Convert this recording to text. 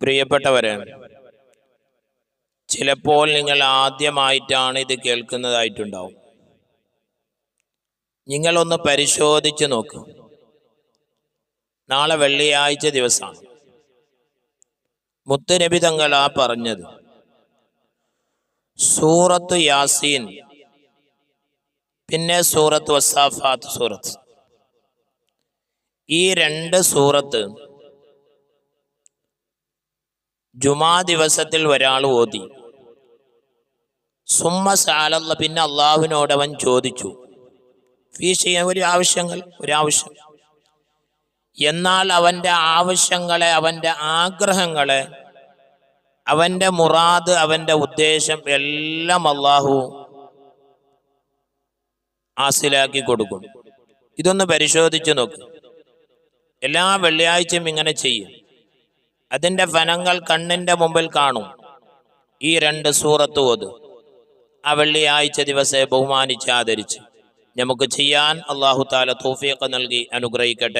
പ്രിയപ്പെട്ടവരെ ചിലപ്പോൾ നിങ്ങൾ ആദ്യമായിട്ടാണ് ഇത് കേൾക്കുന്നതായിട്ടുണ്ടാവും. നിങ്ങളൊന്ന് പരിശോധിച്ച് നോക്കൂ. നാളെ വെള്ളിയാഴ്ച ദിവസമാണ്. മുത്തുനബി തങ്ങളാ പറഞ്ഞത് സൂറത്ത് യാസീൻ പിന്നെ സൂറത്ത് വസാഫാത്ത് സൂറത്ത്. ഈ രണ്ട് സൂറത്ത് ജുമാ ദിവസത്തിൽ ഒരാൾ ഓതി. സുമ്മ സാലല്ല പിന്നെ അള്ളാഹുവിനോട് അവൻ ചോദിച്ചു ചെയ്യാൻ ഒരു ആവശ്യങ്ങൾ ഒരാവശ്യം എന്നാൽ അവന്റെ ആവശ്യങ്ങളെ അവന്റെ ആഗ്രഹങ്ങളെ അവന്റെ മുറാദ് അവന്റെ ഉദ്ദേശം എല്ലാം അള്ളാഹു ആസിലാക്കി കൊടുക്കും. ഇതൊന്ന് പരിശോധിച്ച് നോക്കും. എല്ലാ വെള്ളിയാഴ്ചയും ഇങ്ങനെ ചെയ്യും. അതിന്റെ ഫലങ്ങൾ കണ്ണിന്റെ മുമ്പിൽ കാണും. ഈ രണ്ട് സൂറത്ത് ഓത്. ആ വെള്ളിയാഴ്ച ദിവസം ബഹുമാനിച്ച് ആദരിച്ച്. നമുക്ക് ചെയ്യാൻ അള്ളാഹു താല തോഫിയൊക്കെ നൽകി അനുഗ്രഹിക്കട്ടെ.